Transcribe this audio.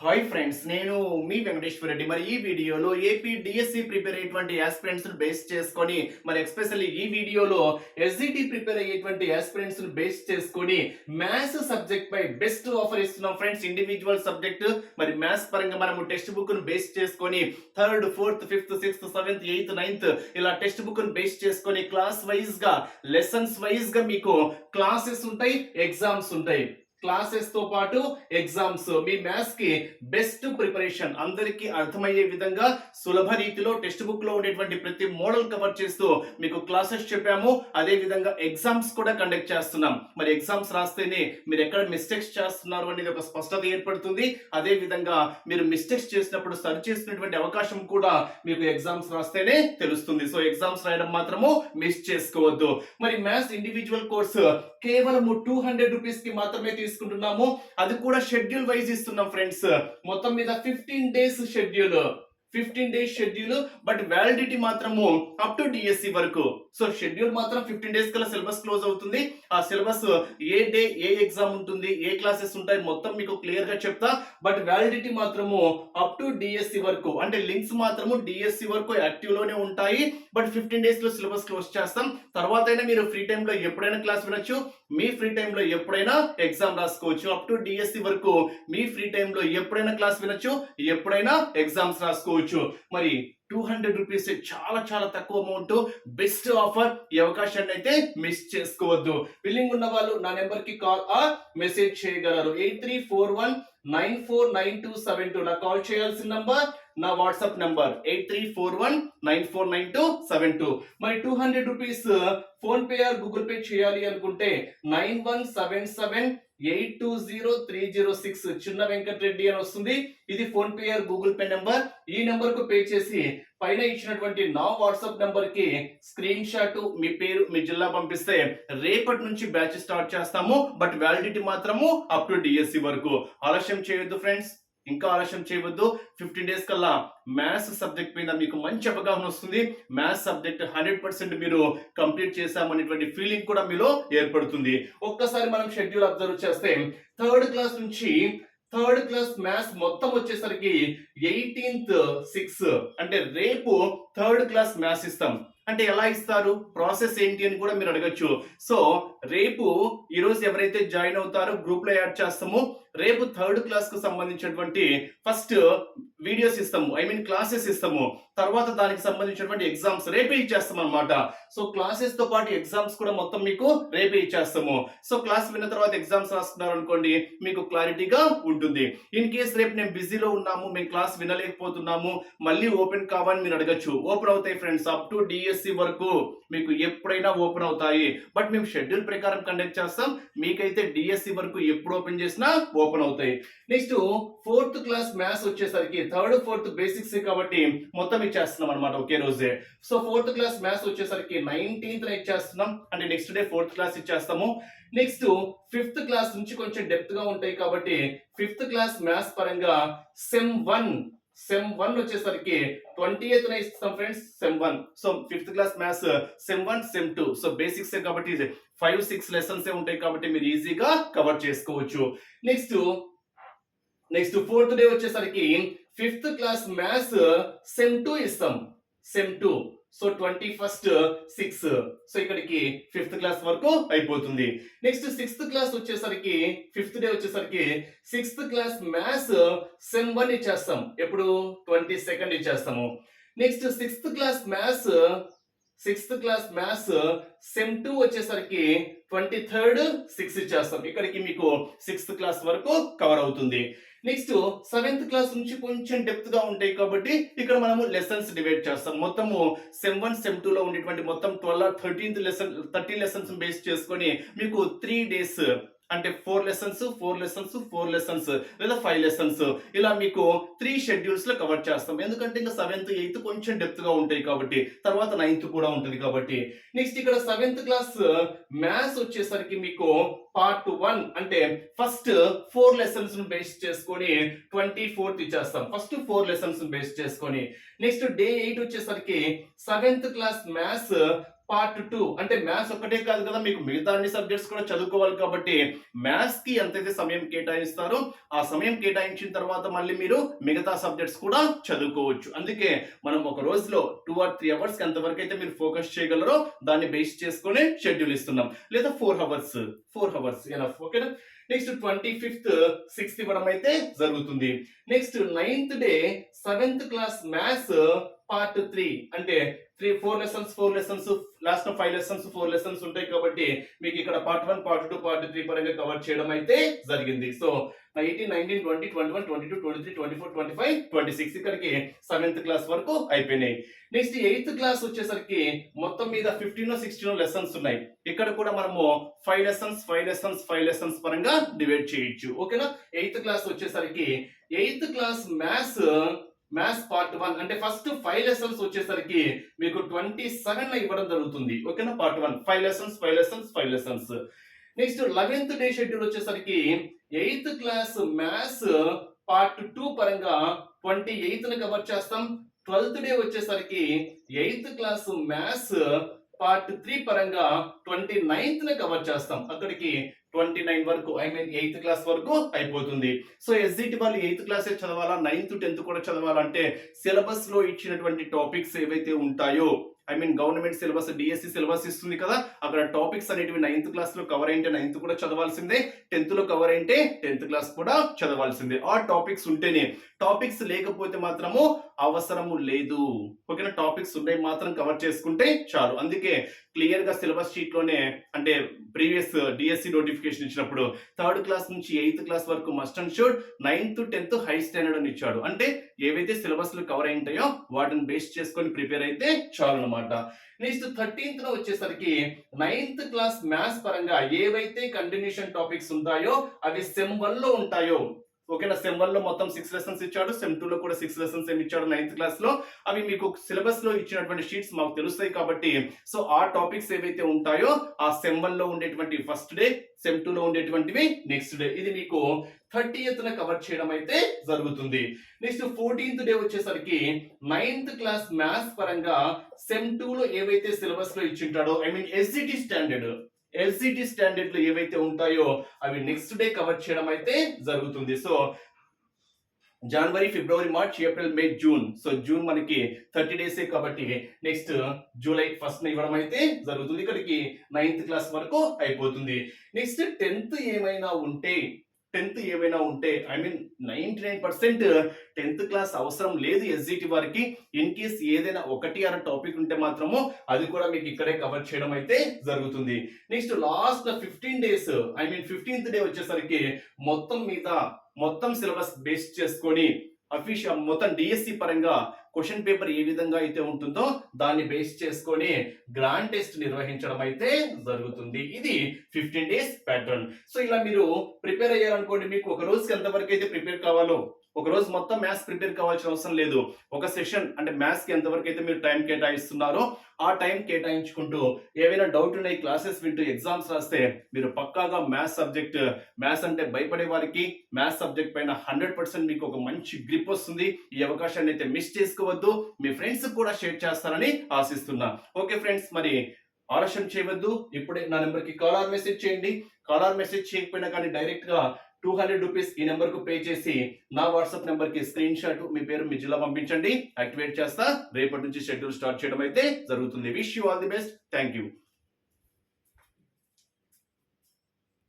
Hi friends నేను మీ వెంకటేశ్వర రెడ్డి. మరి ఈ వీడియోలో ఏపీ డిఎస్సి ప్రిపేర్ అయ్యేటువంటి ఆస్పిరెంట్స్ బేస్ చేసుకొని మరి ఎస్పెషల్లీ ఈ వీడియోలో ఎస్జిటి ప్రిపేర్ అయ్యేటువంటి ఆస్పిరెంట్స్ బేస్ చేసుకొని మ్యాథ్స్ సబ్జెక్ట్ పై బెస్ట్ ఆఫర్ ఇస్తున్నాం ఫ్రెండ్స్ ఇండివిజువల్ సబ్జెక్ట్ మరి మ్యాథ్స్ పరంగా మనము టెక్స్ట్ బుక్ను బేస్ చేసుకొని third fourth fifth sixth seventh eighth ninth ఇలా టెక్స్ట్ బుక్ను బేస్ చేసుకొని క్లాస్ వైజ్గా లెసన్స్ వైజ్గా మీకు క్లాసెస్ ఉంటాయి ఎగ్జామ్స్ ఉంటాయి. క్లాసెస్తో పాటు ఎగ్జామ్స్. మీ మ్యాథ్స్కి బెస్ట్ ప్రిపరేషన్ అందరికీ అర్థమయ్యే విధంగా సులభ రీతిలో టెక్స్ట్ బుక్లో ఉండేటువంటి ప్రతి మోడల్ కవర్ చేస్తూ మీకు క్లాసెస్ చెప్పాము. అదే విధంగా ఎగ్జామ్స్ కూడా కండక్ట్ చేస్తున్నాం. మరి ఎగ్జామ్స్ రాస్తేనే మీరు ఎక్కడ మిస్టేక్స్ చేస్తున్నారు అనేది ఒక స్పష్టత ఏర్పడుతుంది. అదే విధంగా మీరు మిస్టేక్స్ చేసినప్పుడు సరి చేసినటువంటి అవకాశం కూడా మీకు ఎగ్జామ్స్ రాస్తేనే తెలుస్తుంది. సో ఎగ్జామ్స్ రాయడం మాత్రము మిస్ చేసుకోవద్దు. మరి మ్యాథ్స్ ఇండివిజువల్ కోర్సు కేవలం టూ హండ్రెడ్ రూపీస్కి మాత్రమే తీసుకు తీసుకుంటున్నాము. అది కూడా షెడ్యూల్ వైజ్ ఇస్తున్నాం ఫ్రెండ్స్ మొత్తం మీద fifteen days schedule fifteen days schedule but validity మాత్రము అప్ టు డిఎస్సి వరకు. సో షెడ్యూల్ మాత్రం ఫిఫ్టీన్ డేస్ కల్లా సిలబస్ క్లోజ్ అవుతుంది. ఆ సిలబస్ ఏ డే ఏ ఎగ్జామ్ ఉంటుంది ఏ క్లాసెస్ ఉంటాయి మొత్తం మీకు క్లియర్గా చెప్తా. బట్ వ్యాలిడిటీ మాత్రము అప్ టు డిఎస్సి వరకు అంటే లింక్స్ మాత్రము డిఎస్సి వరకు యాక్టివ్లోనే ఉంటాయి. బట్ ఫిఫ్టీన్ డేస్లో సిలబస్ క్లోజ్ చేస్తాం. తర్వాత అయినా మీరు ఫ్రీ టైమ్లో ఎప్పుడైనా క్లాస్ వినొచ్చు. మీ ఫ్రీ టైమ్లో ఎప్పుడైనా ఎగ్జామ్ రాసుకోవచ్చు. అప్ టు డిఎస్సి వరకు మీ ఫ్రీ టైమ్లో ఎప్పుడైనా క్లాస్ వినొచ్చు. ఎప్పుడైనా ఎగ్జామ్స్ రాసుకోవచ్చు. మరి టూ హండ్రెడ్ రూపీస్ చాలా చాలా తక్కువ అమౌంట్ బెస్ట్ ఆఫర్ ఈ అవకాశాన్ని అయితే మిస్ చేసుకోవద్దు. బిల్లింగ్ ఉన్న వాళ్ళు నా నెంబర్కి కాల్ ఆ మెసేజ్ చేయగలరు. Eight three four one nine four nine two seven two నా కాల్ చేయాల్సిన నంబర్ నా WhatsApp number eight three four one nine four nine two seven two. మరి two hundred rupees uh, PhonePe or Google Pay చేయాలి అనుకుంటే nine one seven seven eight two zero three zero six Chinna Venkatareddy అని వస్తుంది. ఇది PhonePe or Google Pay number. ఈ నెంబర్కు pay చేసి పైన ఇచ్చినటువంటి నా వాట్సాప్ నెంబర్కి స్క్రీన్ షాట్ మీ పేరు మీ జిల్లా పంపిస్తే రేపటి నుంచి బ్యాచ్ స్టార్ట్ చేస్తాము. బట్ వ్యాలిడిటీ మాత్రము అప్ టు డిఎస్సి వరకు. ఆలస్యం చేయొద్దు ఫ్రెండ్స్. ఇంకా ఆలస్యం చేయవద్దు. ఫిఫ్టీన్ డేస్ కల్లా మ్యాథ్స్ సబ్జెక్ట్ మీద మీకు మంచి అవగాహన వస్తుంది. మ్యాథ్స్ సబ్జెక్ట్ హండ్రెడ్ పర్సెంట్ మీరు కంప్లీట్ చేశామనేటువంటి ఫీలింగ్ కూడా మీలో ఏర్పడుతుంది. ఒక్కసారి మనం షెడ్యూల్ అబ్జర్వ్ చేస్తే థర్డ్ క్లాస్ నుంచి థర్డ్ క్లాస్ మ్యాథ్స్ మొత్తం వచ్చేసరికి ఎయిటీన్త్ సిక్స్ అంటే రేపు థర్డ్ క్లాస్ మ్యాథ్స్ ఇస్తాం. అంటే ఎలా ఇస్తారు? ప్రాసెస్ ఏంటి అని కూడా మీరు అడగచ్చు. సో రేపు ఈరోజు ఎవరైతే జాయిన్ అవుతారో గ్రూప్లో యాడ్ చేస్తామో. రేపు థర్డ్ క్లాస్కు సంబంధించినటువంటి ఫస్ట్ వీడియోస్ ఇస్తాము. ఐ మీన్ క్లాసెస్ ఇస్తాము. తర్వాత దానికి సంబంధించినటువంటి ఎగ్జామ్స్ రేపే ఇచ్చేస్తాం అనమాట సో క్లాసెస్తో పాటు ఎగ్జామ్స్ కూడా మొత్తం మీకు రేపే ఇచ్చేస్తాము. సో క్లాస్ విన్న తర్వాత ఎగ్జామ్స్ రాస్తున్నారు అనుకోండి మీకు క్లారిటీగా ఉంటుంది. ఇన్ కేస్ రేపు నేను బిజీలో ఉన్నాము మేము క్లాస్ వినలేకపోతున్నాము మళ్ళీ ఓపెన్ కావాలని మీరు అడగచ్చు. ఓపెన్ అవుతాయి friends up to DS DSC వరకు మీకు ఎప్పుడైనా ఓపెన్ అవుతాయి. బట్ మేము షెడ్యూల్ ప్రకారం కండక్ట్ చేస్తాం. మీకైతే డిఎస్సి వరకు ఎప్పుడు ఓపెన్ చేసినా ఓపెన్ అవుతాయి. నెక్స్ట్ ఫోర్త్ క్లాస్ మ్యాథ్స్ వచ్చేసరికి థర్డ్ ఫోర్త్ బేసిక్స్ కాబట్టి మొత్తం ఇచ్చేస్తున్నాం అనమాట ఒకే రోజే. సో ఫోర్త్ క్లాస్ మ్యాథ్స్ వచ్చేసరికి నైన్టీన్త్ ఇచ్చేస్తున్నాం. అంటే నెక్స్ట్ డే ఫోర్త్ క్లాస్ ఇచ్చేస్తాము. నెక్స్ట్ ఫిఫ్త్ క్లాస్ నుంచి కొంచెం డెప్త్గా ఉంటాయి కాబట్టి ఫిఫ్త్ క్లాస్ మ్యాథ్స్ పరంగా సెమ్ వన్ సెమ్ వన్ వచ్చేసరికి ట్వంటీ ఎయిత్ ఇస్తాం friends sem one so fifth class maths sem one sem two so basics కాబట్టి ఫైవ్ సిక్స్ లెసన్స్ ఉంటాయి కాబట్టి మీరు ఈజీగా కవర్ చేసుకోవచ్చు. నెక్స్ట్ నెక్స్ట్ ఫోర్త్ డే వచ్చేసరికి fifth class maths sem two ఇస్తాం. Sem two so twenty first six so ఇక్కడికి fifth class వరకు అయిపోతుంది. నెక్స్ట్ సిక్స్త్ క్లాస్ వచ్చేసరికి ఫిఫ్త్ డే వచ్చేసరికి sixth class maths sem one ఇచ్చేస్తాం. ఎప్పుడు? ట్వంటీ సెకండ్ ఇచ్చేస్తాము. Next sixth class maths sixth class maths sem two వచ్చేసరికి ట్వంటీ థర్డ్ సిక్స్ ఇచ్చేస్తాం. ఇక్కడికి మీకు సిక్స్త్ క్లాస్ వరకు కవర్ అవుతుంది. నెక్స్ట్ సెవెంత్ క్లాస్ నుంచి కొంచెం డెప్త్గా ఉంటాయి కాబట్టి ఇక్కడ మనము లెసన్స్ డివైడ్ చేస్తాం. మొత్తము సెమ్ వన్ సెమ్ టూ లో ఉండేటువంటి మొత్తం twelve thirteenth lesson thirteen lessons base చేసుకొని మీకు త్రీ డేస్ అంటే four lessons four lessons four lessons లేదా ఫైవ్ లెసన్స్ ఇలా మీకు త్రీ షెడ్యూల్స్లో కవర్ చేస్తాం. ఎందుకంటే ఇంకా సెవెంత్ ఎయిత్ కొంచెం డెప్త్గా ఉంటాయి కాబట్టి తర్వాత నైన్త్ కూడా ఉంటుంది కాబట్టి. నెక్స్ట్ ఇక్కడ సెవెంత్ క్లాస్ మ్యాథ్స్ వచ్చేసరికి మీకు పార్ట్ వన్ అంటే ఫస్ట్ ఫోర్ లెసన్స్ను బేస్ చేసుకొని ట్వంటీ ఫోర్త్ ఇచ్చేస్తాం. ఫస్ట్ ఫోర్ లెసన్స్ను బేస్ చేసుకొని. నెక్స్ట్ డే ఎయిట్ వచ్చేసరికి seventh class maths part two అంటే మ్యాథ్స్ ఒక్కటే కాదు కదా మీకు మిగతా అన్ని సబ్జెక్ట్స్ కూడా చదువుకోవాలి కాబట్టి మ్యాథ్స్కి ఎంతైతే సమయం కేటాయిస్తారో ఆ సమయం కేటాయించిన తర్వాత మళ్ళీ మీరు మిగతా సబ్జెక్ట్స్ కూడా చదువుకోవచ్చు. అందుకే మనం ఒక రోజులో టూ ఆర్ త్రీ అవర్స్ ఎంతవరకు అయితే మీరు ఫోకస్ చేయగలరో దాన్ని బేస్ చేసుకుని షెడ్యూల్ ఇస్తున్నాం. లేదా ఫోర్ అవర్స్ ఫోర్ అవర్స్ ఎలా? ఓకేనా నెక్స్ట్ ట్వంటీ ఫిఫ్త్ సిక్స్త్ ఇవ్వడం అయితే జరుగుతుంది. Next ninth day seventh class maths part three అంటే three four lessons four lessons last five lessons four lessons ఉంటాయి కాబట్టి మీకు ఇక్కడ part one part two part three పరంగా కవర్ చేయడం అయితే జరిగింది. So eighteen nineteen twenty twenty one twenty two twenty three twenty four twenty five twenty six ఇక్కడికి seventh class వరకు అయిపోయినాయి. నెక్స్ట్ ఎయిత్ క్లాస్ వచ్చేసరికి మొత్తం మీద ఫిఫ్టీన్ సిక్స్టీన్ లెసన్స్ ఉన్నాయి. ఇక్కడ కూడా మనము five lessons five lessons five lessons పరంగా డివైడ్ చేయొచ్చు. ఓకేనా ఎయిత్ క్లాస్ వచ్చేసరికి eighth class maths maths part one అంటే ఫస్ట్ ఫైవ్ లెసన్స్ వచ్చేసరికి మీకు ట్వంటీ సెవెన్లో ఇవ్వడం జరుగుతుంది. ఓకేనా part one five lessons five lessons five lessons next eleventh day schedule వచ్చేసరికి eighth class maths part two పరంగా ట్వంటీ ఎయిత్ని కవర్ చేస్తాం. ట్వెల్త్ డే వచ్చేసరికి eighth class maths part three పరంగా ట్వంటీ నైన్త్ కవర్ చేస్తాం. అక్కడికి ట్వంటీ నైన్ వరకు I mean eighth class వరకు అయిపోతుంది. సో ఎస్జిటి వాళ్ళు ఎయిత్ క్లాస్ చదవాలా? నైన్త్ టెన్త్ కూడా చదవాలంటే సిలబస్లో ఇచ్చినటువంటి టాపిక్స్ ఏవైతే ఉంటాయో I mean government syllabus DSC syllabus ఇస్తుంది కదా అక్కడ టాపిక్స్ అనేటివి నైన్త్ క్లాస్లో కవర్ అయింటే నైన్త్ కూడా చదవాల్సిందే టెన్త్లో కవర్ అయింటే టెన్త్ క్లాస్ కూడా చదవాల్సిందే. ఆ టాపిక్స్ ఉంటేనే టాపిక్స్ లేకపోతే మాత్రము అవసరము లేదు. ఓకేనా? టాపిక్స్ ఉన్నాయి మాత్రం కవర్ చేసుకుంటే చాలు. అందుకే క్లియర్గా సిలబస్ షీట్లోనే అంటే ప్రీవియస్ డిఎస్సి నోటిఫికేషన్ ఇచ్చినప్పుడు థర్డ్ క్లాస్ నుంచి ఎయిత్ క్లాస్ వరకు must and should ninth tenth high standard అని ఇచ్చాడు. అంటే ఏవైతే సిలబస్లు కవర్ అయి ఉంటాయో వాటిని బేస్ చేసుకొని ప్రిపేర్ అయితే చాలు అనమాట నెక్స్ట్ థర్టీన్త్లో వచ్చేసరికి నైన్త్ క్లాస్ మ్యాథ్స్ పరంగా ఏవైతే కంటిన్యూషన్ టాపిక్స్ ఉంటాయో అవి సెమ్ వన్లో ఉంటాయో ఓకేనా సెమ్ వన్లో మొత్తం సిక్స్ లెసన్స్ ఇచ్చాడు సెమ్ టూ లో కూడా సిక్స్ లెసన్స్ ఏమి ఇచ్చాడు నైన్త్ క్లాస్లో అవి మీకు సిలబస్లో ఇచ్చినటువంటి షీట్స్ మాకు తెలుస్తాయి కాబట్టి సో ఆ టాపిక్స్ ఏవైతే ఉంటాయో ఆ సెమ్ వన్లో ఉండేటువంటి ఫస్ట్ డే సెమ్ టూ లో ఉండేటువంటివి నెక్స్ట్ డే ఇది మీకు థర్టీ న కవర్ చేయడం అయితే జరుగుతుంది. నెక్స్ట్ ఫోర్టీన్త్ డే వచ్చేసరికి నైన్త్ క్లాస్ మ్యాథ్స్ పరంగా సెమ్ టూ లో ఏవైతే సిలబస్లో ఇచ్చింటాడో I mean SGT standard LCT స్టాండర్డ్లు ఏవైతే ఉంటాయో అవి నెక్స్ట్ డే కవర్ చేయడం అయితే జరుగుతుంది. సో జనవరి ఫిబ్రవరి March April May June so June మనకి థర్టీ డేస్ కాబట్టి నెక్స్ట్ జూలై ఫస్ట్ ఇవ్వడం అయితే జరుగుతుంది. ఇక్కడికి నైన్త్ క్లాస్ వరకు అయిపోతుంది. నెక్స్ట్ టెన్త్ ఏమైనా ఉంటే టెన్త్ ఏమైనా ఉంటే I mean ninety nine percent tenth class అవసరం లేదు ఎస్జిటి వారికి. ఇన్ కేస్ ఏదైనా ఒకటి అర టాపిక్ ఉంటే మాత్రము అది కూడా మీకు ఇక్కడే కవర్ చేయడం అయితే జరుగుతుంది. Next last fifteen days I mean fifteenth day వచ్చేసరికి మొత్తం మీద మొత్తం సిలబస్ బేస్ చేసుకొని అఫీషియల్ మొత్తం డిఎస్సి పరంగా క్వశ్చన్ పేపర్ ఏ విధంగా అయితే ఉంటుందో దాన్ని బేస్ చేసుకొని గ్రాండ్ టెస్ట్ నిర్వహించడం అయితే జరుగుతుంది. ఇది ఫిఫ్టీన్ డేస్ ప్యాటర్న్ సో ఇలా మీరు ప్రిపేర్ అయ్యారనుకోండి మీకు ఒక రోజుకి ఎంతవరకు అయితే ప్రిపేర్ కావాలో ఒక రోజు మొత్తం మ్యాథ్స్ ప్రిపేర్ కావాల్సిన అవసరం లేదు. ఒక సెషన్ అంటే మ్యాథ్స్కి ఎంతవరకు అయితే మీరు టైం కేటాయిస్తున్నారో ఆ టైం కేటాయించుకుంటూ ఏవైనా డౌట్ ఉన్నాయి క్లాసెస్ వింటూ ఎగ్జామ్స్ రాస్తే మీరు పక్కాగా మ్యాథ్స్ సబ్జెక్ట్ మ్యాథ్స్ అంటే భయపడే వారికి మ్యాథ్స్ సబ్జెక్ట్ పైన హండ్రెడ్ పర్సెంట్ మీకు ఒక మంచి గ్రిప్ వస్తుంది. ఈ అవకాశాన్ని అయితే మిస్ చేసుకోవద్దు. మీ ఫ్రెండ్స్ కూడా షేర్ చేస్తారని ఆశిస్తున్నా. ఓకే ఫ్రెండ్స్ మరి ఆలస్యం చేయవద్దు. ఇప్పుడే నా నెంబర్కి కాలర్ మెసేజ్ చేయండి. కాలర్ మెసేజ్ చేయకపోయినా కానీ డైరెక్ట్గా టూ హండ్రెడ్ రూపీస్ ఈ నెంబర్కు పే చేసి నా వాట్సాప్ నెంబర్కి స్క్రీన్ షాట్ మీ పేరు మీ జిల్లా పంపించండి. యాక్టివేట్ చేస్తా. రేపటి నుంచి షెడ్యూల్ స్టార్ట్ చేయడం అయితే జరుగుతుంది. Wish you all the best thank you